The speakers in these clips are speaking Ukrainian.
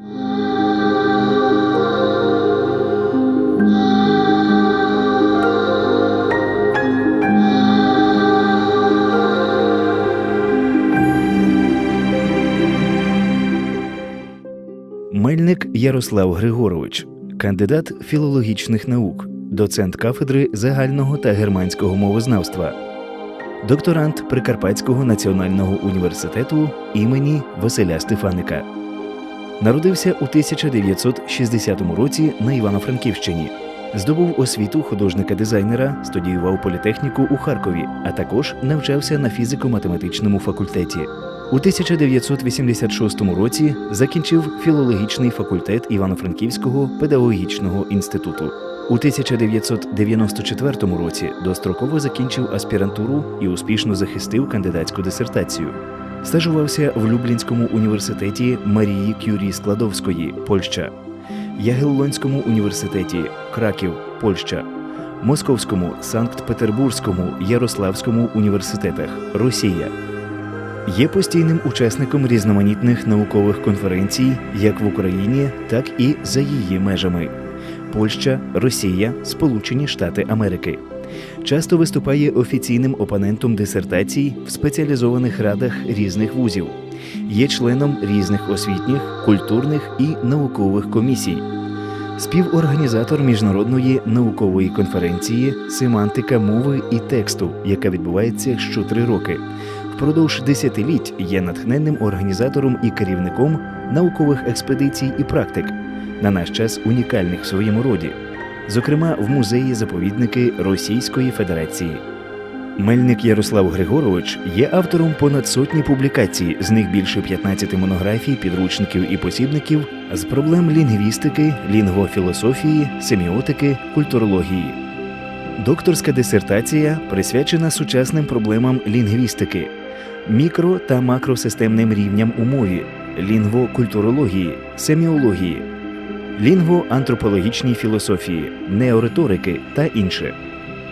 Мельник Ярослав Григорович, кандидат філологічних наук, доцент кафедри загального та германського мовознавства, докторант Прикарпатського національного університету імені Василя Стефаника. Народився у 1960 році на Івано-Франківщині. Здобув освіту художника-дизайнера, студіював політехніку у Харкові, а також навчався на фізико-математичному факультеті. У 1986 році закінчив філологічний факультет Івано-Франківського педагогічного інституту. У 1994 році достроково закінчив аспірантуру і успішно захистив кандидатську дисертацію. Стажувався в Люблінському університеті Марії Кюрі Складовської, Польща, Ягеллонському університеті Краків, Польща, Московському, Санкт-Петербурзькому, Ярославському університетах, Росія. Є постійним учасником різноманітних наукових конференцій як в Україні, так і за її межами Польща, Росія, Сполучені Штати Америки. Часто виступає офіційним опонентом дисертацій в спеціалізованих радах різних вузів, є членом різних освітніх, культурних і наукових комісій. Співорганізатор міжнародної наукової конференції Семантика мови і тексту, яка відбувається щотри роки. Впродовж десятиліть є натхненним організатором і керівником наукових експедицій і практик, на наш час унікальних в своєму роді, зокрема в музеї заповідники Російської Федерації. Мельник Ярослав Григорович є автором понад сотні публікацій, з них більше 15 монографій, підручників і посібників з проблем лінгвістики, лінгвофілософії, семіотики, культурології. Докторська дисертація присвячена сучасним проблемам лінгвістики, мікро та макросистемним рівням у мові, лінгвокультурології, семіології, лінгвоантропологічній філософії, неориторики та інше.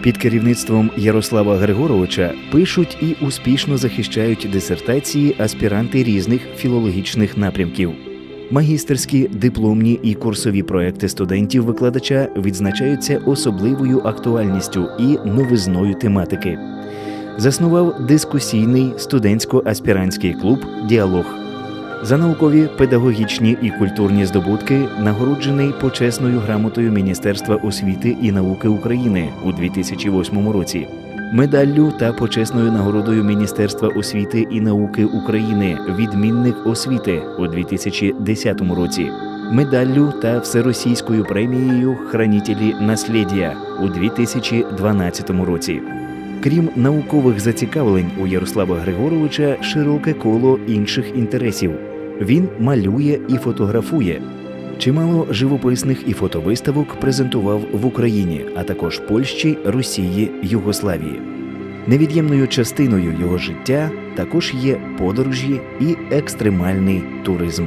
Під керівництвом Ярослава Григоровича пишуть і успішно захищають дисертації аспіранти різних філологічних напрямків. Магістерські, дипломні і курсові проекти студентів-викладача відзначаються особливою актуальністю і новизною тематики. Заснував дискусійний студентсько-аспірантський клуб Діалог. За наукові, педагогічні і культурні здобутки нагороджений почесною грамотою Міністерства освіти і науки України у 2008 році, медаллю та почесною нагородою Міністерства освіти і науки України Відмінник освіти у 2010 році, медаллю та всеросійською премією Хранітелі наслідя у 2012 році. Крім наукових зацікавлень у Ярослава Григоровича широке коло інших інтересів. Він малює і фотографує. Чимало живописних і фотовиставок презентував в Україні, а також Польщі, Росії, Югославії. Невід'ємною частиною його життя також є подорожі і екстремальний туризм.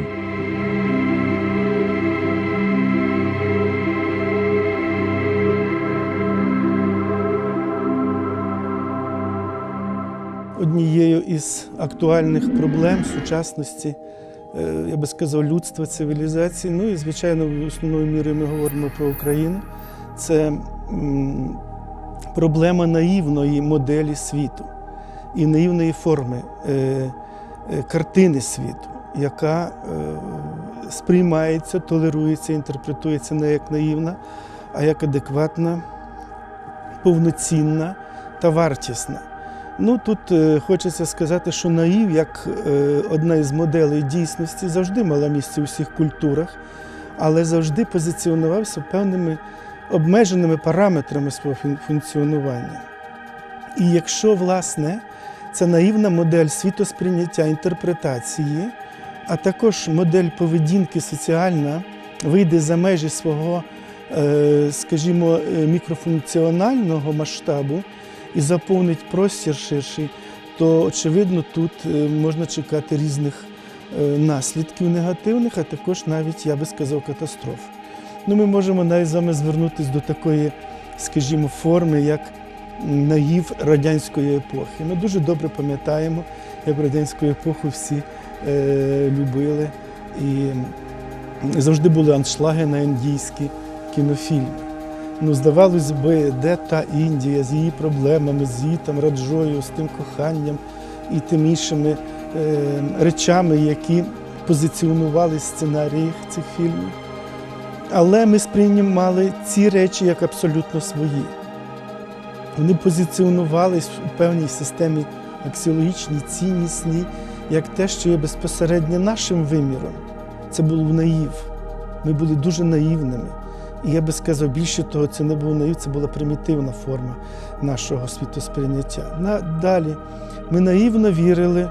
Однією із актуальних проблем сучасності, я би сказав, людства, цивілізації. Ну і, звичайно, основною мірою ми говоримо про Україну. Це проблема наївної моделі світу і наївної форми е, е, картини світу, яка е, сприймається, толерується, інтерпретується не як наївна, а як адекватна, повноцінна та вартісна. Ну тут е, хочеться сказати, що наїв, як е, одна із моделей дійсності, завжди мала місце у всіх культурах, але завжди позиціонувався певними обмеженими параметрами свого функціонування. І якщо, власне, ця наївна модель світосприйняття інтерпретації, а також модель поведінки соціальна вийде за межі свого, е, скажімо, мікрофункціонального масштабу, і заповнить простір ширший, то очевидно тут е, можна чекати різних е, наслідків негативних, а також навіть, я би сказав, катастроф. Ну, ми можемо навіть з вами звернутися до такої, скажімо, форми, як наїв радянської епохи. Ми дуже добре пам'ятаємо, як радянську епоху всі е, любили і завжди були аншлаги на індійські кінофільми. Ну, здавалось би, де та Індія з її проблемами, з її там раджою, з тим коханням і тим іншими е, речами, які позиціонували в сценаріях цих фільмів. Але ми сприймали ці речі як абсолютно свої. Вони позиціонувались у певній системі аксіологічній, ціннісній, як те, що є безпосередньо нашим виміром. Це був наїв. Ми були дуже наївними. І я би сказав, більше того, це не був наїв, це була примітивна форма нашого світосприйняття. Далі ми наївно вірили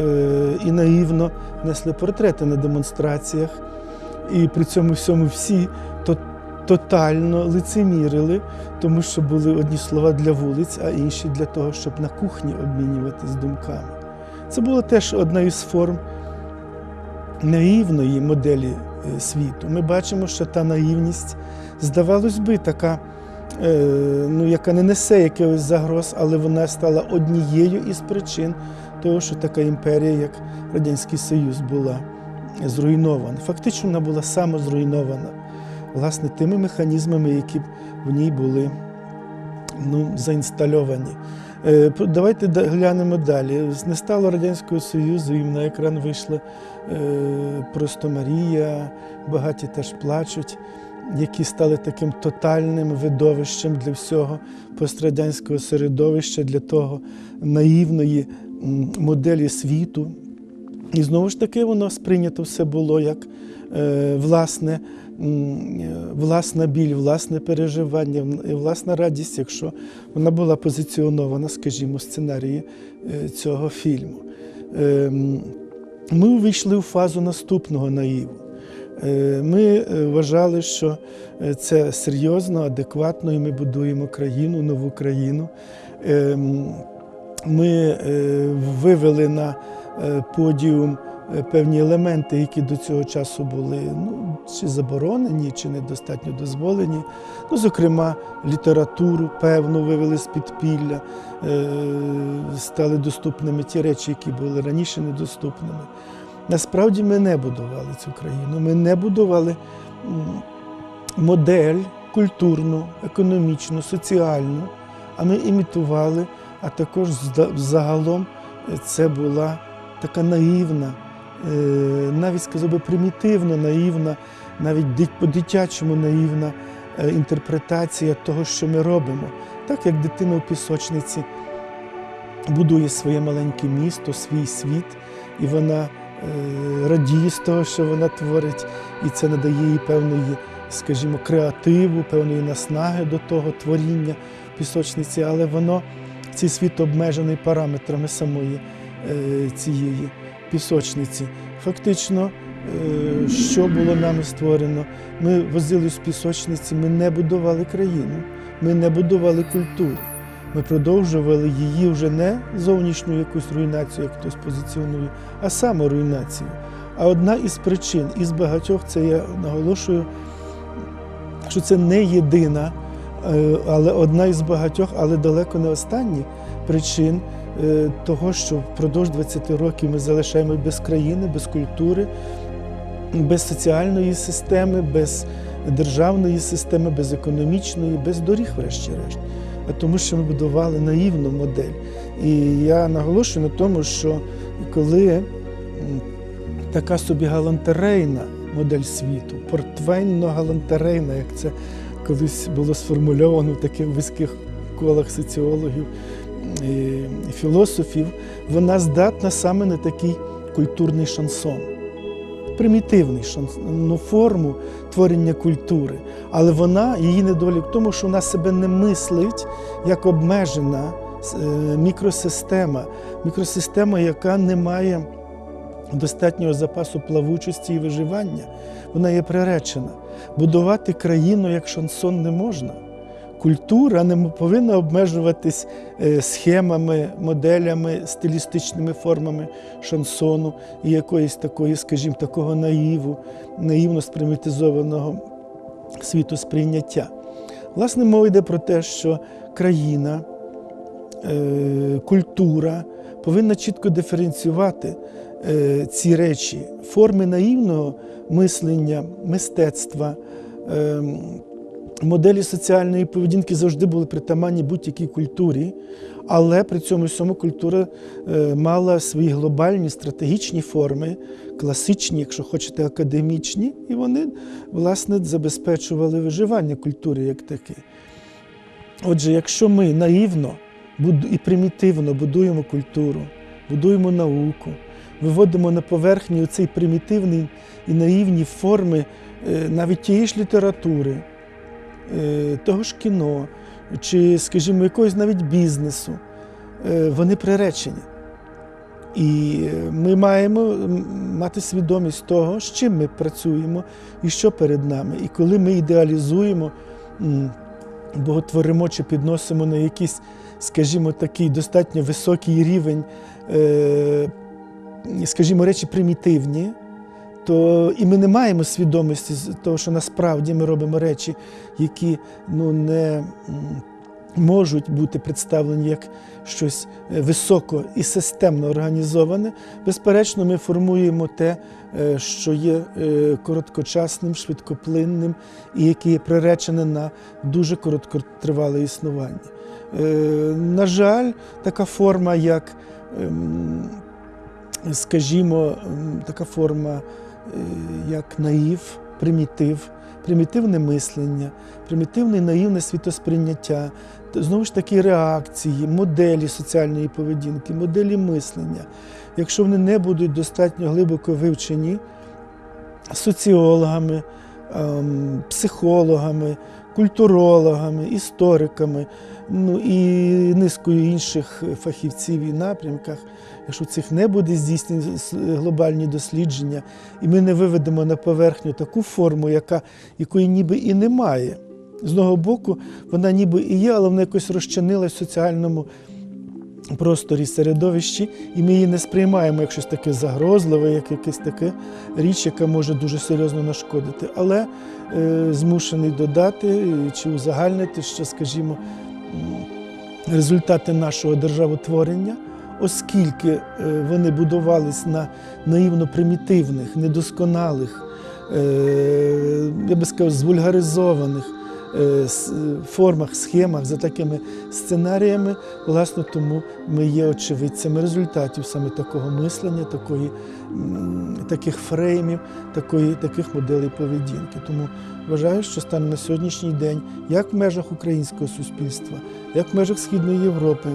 е, і наївно несли портрети на демонстраціях, і при цьому всьому всі тотально лицемірили, тому що були одні слова для вулиць, а інші для того, щоб на кухні обмінюватись думками. Це була теж одна із форм наївної моделі е, світу. Ми бачимо, що та наївність, здавалось би, така, е, ну, яка не несе якихось загроз, але вона стала однією із причин того, що така імперія, як Радянський Союз, була зруйнована. Фактично, вона була самозруйнована власне тими механізмами, які в ній були ну, заінстальовані. Е, Давайте глянемо далі. Не стало Радянського Союзу, і на екран вийшла е, просто Марія, багаті теж плачуть, які стали таким тотальним видовищем для всього пострадянського середовища, для того наївної моделі світу. І знову ж таки воно сприйнято все було як е, власне, е, власна біль, власне переживання, власна радість, якщо вона була позиціонована, скажімо, в сценарії е, цього фільму. Е, Ми увійшли в фазу наступного наїву. Ми вважали, що це серйозно, адекватно, і ми будуємо країну, нову країну. Е, Ми вивели на подіум е, певні елементи, які до цього часу були ну, чи заборонені, чи недостатньо дозволені. Ну, зокрема, літературу певну вивели з підпілля, е, стали доступними ті речі, які були раніше недоступними. Насправді ми не будували цю країну, ми не будували модель культурну, економічну, соціальну, а ми імітували, а також загалом е, це була така наївна, е, навіть сказав би примітивно наївна, навіть по-дитячому наївна е, інтерпретація того, що ми робимо. Так як дитина в пісочниці будує своє маленьке місто, свій світ, і вона е, радіє з того, що вона творить, і це надає їй певної, скажімо, креативу, певної наснаги до того творіння пісочниці, але воно, цей світ обмежений параметрами самої цієї пісочниці. Фактично, е, що було нами створено? Ми возили з пісочниці, ми не будували країну, ми не будували культуру. Ми продовжували її вже не зовнішню якусь руйнацію, як хтось позиціонує, а саморуйнацію. А одна із причин, із багатьох, це я наголошую, що це не єдина, е, але одна із багатьох, але далеко не останні причин е, того, що впродовж 20 років ми залишаємо без країни, без культури, без соціальної системи, без державної системи, без економічної, без доріг, врешті-решт. А тому, що ми будували наївну модель. І я наголошую на тому, що коли така собі галантерейна модель світу, портвейно-галантерейна, як це колись було сформульовано в таких вузьких колах соціологів філософів, вона здатна саме на такий культурний шансон. Примітивний шансон, ну, форму творення культури, але вона, її недолік в тому, що вона себе не мислить як обмежена е, мікросистема, мікросистема, яка не має достатнього запасу плавучості і виживання. Вона є приречена. Будувати країну як шансон не можна. Культура не повинна обмежуватись е, схемами, моделями, стилістичними формами шансону і якоїсь такої, скажімо, такого наїву, наївно спримітизованого світосприйняття. Власне, мова йде про те, що країна, е, культура повинна чітко диференціювати е, ці речі, форми наївного мислення, мистецтва, е, моделі соціальної поведінки завжди були притаманні будь-якій культурі, але при цьому всьому культура е, мала свої глобальні стратегічні форми, класичні, якщо хочете, академічні, і вони, власне, забезпечували виживання культури як таке. Отже, якщо ми наївно і примітивно будуємо культуру, будуємо науку, виводимо на поверхню цей примітивний і наївні форми е, навіть тієї ж літератури, того ж кіно, чи, скажімо, якогось навіть бізнесу, е, вони приречені. І е, ми маємо мати свідомість того, з чим ми працюємо і що перед нами. І коли ми ідеалізуємо, боготворимо чи підносимо на якийсь, скажімо, такий достатньо високий рівень, е, скажімо, речі примітивні, то і ми не маємо свідомості з того, що насправді ми робимо речі, які ну, не можуть бути представлені як щось е, високо і системно організоване. Безперечно, ми формуємо те, е, що є е, короткочасним, швидкоплинним і яке є приречене на дуже короткотривале існування. На жаль, така форма, як, ем, скажімо, така форма, як наїв, примітив, примітивне мислення, примітивне наївне світосприйняття, знову ж таки реакції, моделі соціальної поведінки, моделі мислення. Якщо вони не будуть достатньо глибоко вивчені соціологами, ем, психологами, культурологами, істориками, ну і низкою інших фахівців і напрямках, якщо цих не буде здійснені глобальні дослідження, і ми не виведемо на поверхню таку форму, яка, якої ніби і немає. З одного боку, вона ніби і є, але вона якось розчинилась в соціальному просторі середовищі, і ми її не сприймаємо як щось таке загрозливе, як якась така річ, яка може дуже серйозно нашкодити. Але е, змушений додати чи узагальнити, що, скажімо, результати нашого державотворення, оскільки е, вони будувались на наївно-примітивних, недосконалих, е, я би сказав, звульгаризованих формах, схемах, за такими сценаріями, власне, тому ми є очевидцями результатів саме такого мислення, такої, таких фреймів, такої, таких моделей поведінки. Тому вважаю, що стане на сьогоднішній день, як в межах українського суспільства, як в межах Східної Європи,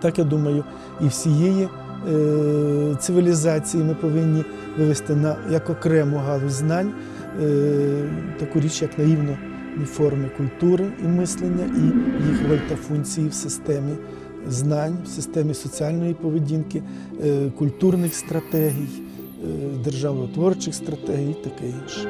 так я думаю, і всієї е, цивілізації ми повинні вивести на як окрему галузь знань е, таку річ, як наївно форми культури і мислення, і їх роль та функції в системі знань, в системі соціальної поведінки, е, культурних стратегій, е, державотворчих стратегій, таке інше.